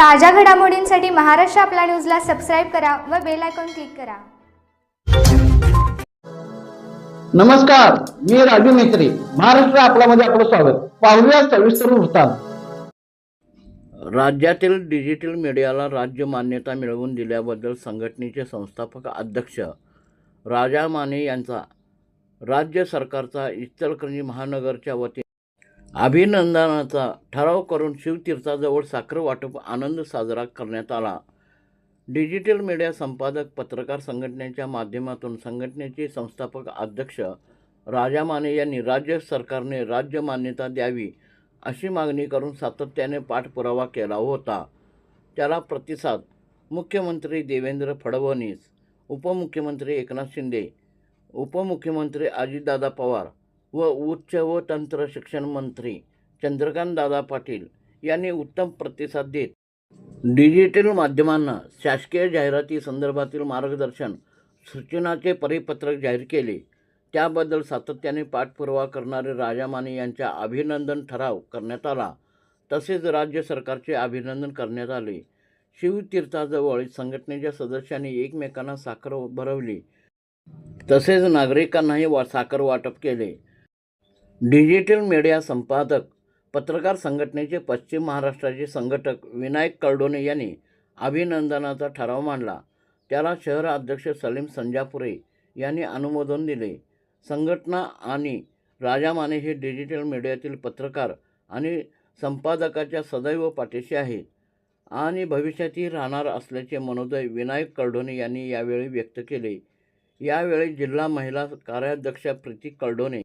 ताज्या घडामोडींसाठी महाराष्ट्र आपला न्यूजला सबस्क्राईब करा व बेल आयकॉन क्लिक करा. नमस्कार मी राजू मेत्री महाराष्ट्र आपल्यामध्ये आपलं स्वागत. पाहूया सविस्तर वृत्तांत. राज्यातील डिजिटल मीडियाला राज्य मान्यता मिळवून दिल्याबद्दल संघटनेचे संस्थापक अध्यक्ष राजा माने यांचा राज्य सरकारचा इचलकरंजी महानगरच्या वतीने अभिनंदनाचा ठराव करून शिवतीर्थाजवळ साखर वाटप आनंद साजरा करण्यात आला. डिजिटल मीडिया संपादक पत्रकार संघटनेच्या माध्यमातून संघटनेचे संस्थापक अध्यक्ष राजा माने यांनी राज्य सरकारने राज्य मान्यता द्यावी अशी मागणी करून सातत्याने पाठपुरावा केला होता. त्याला प्रतिसाद मुख्यमंत्री देवेंद्र फडणवीस उपमुख्यमंत्री एकनाथ शिंदे उपमुख्यमंत्री अजितदादा पवार व उच्च व तंत्र शिक्षण मंत्री चंद्रकांतदादा पाटील यांनी उत्तम प्रतिसाद देत डिजिटल माध्यमांना शासकीय जाहिराती संदर्भातील मार्गदर्शन सूचनाचे परिपत्रक जाहीर केले. त्याबद्दल सातत्याने पाठपुरावा करणारे राजा माने यांच्या अभिनंदन ठराव करण्यात आला. तसेच राज्य सरकारचे अभिनंदन करण्यात आले. शिवतीर्थाजवळ संघटनेच्या सदस्यांनी एकमेकांना साखर भरवली. तसेच नागरिकांनाही वा साखर वाटप केले. डिजिटल मीडिया संपादक पत्रकार संघटनेचे पश्चिम महाराष्ट्राचे संघटक विनायक कळडोने यांनी अभिनंदनाचा ठराव मांडला. त्याला शहर अध्यक्ष सलीम संजापुरे यांनी अनुमोदन दिले. संघटना आणि राजा माने हे डिजिटल मीडियातील पत्रकार आणि संपादकाच्या सदैव पाठीशी आहेत आणि भविष्यातही राहणार असल्याचे मनोदय विनायक कळडोने यांनी यावेळी व्यक्त केले. यावेळी जिल्हा महिला कार्याध्यक्षा प्रीती कळडोने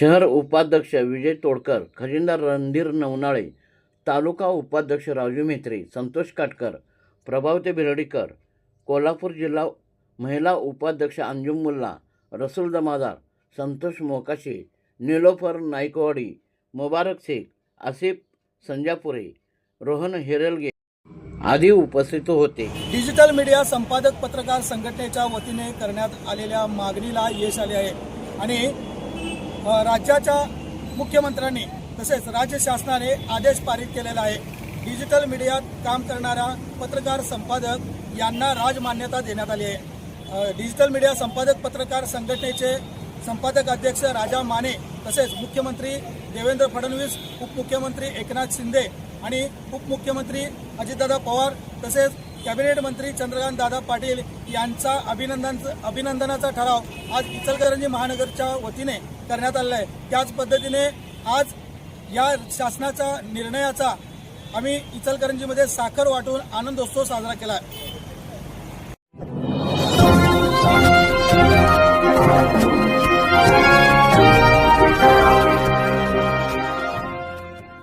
शहर उपाध्यक्ष विजय तोडकर खजिनदार रणधीर नवनाळे तालुका उपाध्यक्ष राजू म्हेत्रे संतोष काटकर प्रभावते बिरडीकर कोल्हापूर जिल्हा महिला उपाध्यक्ष अंजुम मुल्ला रसूल जमादार संतोष मोकाशी निलोफर नाईकवाडी मुबारक शेख आसिफ संजापुरे रोहन हेरलगे आदी उपस्थित होते. डिजिटल मीडिया संपादक पत्रकार संघटनेच्या वतीने करण्यात आलेल्या मागणीला यश आले आहे. आणि राज्याच्या मुख्यमंत्र्यांनी तसेच राज्य शासनाने आदेश पारित केलेला आहे. डिजिटल मीडियात काम करणाऱ्या पत्रकार संपादक यांना राजमान्यता देण्यात आली आहे. डिजिटल मीडिया संपादक पत्रकार संघटनेचे संपादक अध्यक्ष राजा माने तसेच मुख्यमंत्री देवेंद्र फडणवीस उपमुख्यमंत्री एकनाथ शिंदे आणि उपमुख्यमंत्री अजितदादा पवार तसेच कॅबिनेट मंत्री चंद्रकांत दादा पाटील यांचा अभिनंदन अभिनंदनाचा ठराव आज इचलकरंजी महानगरच्या वतीने करण्यात आलेला आहे त्याच पद्धतीने आज या शासनाच्या निर्णयाचा आम्ही इचलकरंजीमध्ये साखर वाटून आनंदोत्सव साजरा केला आहे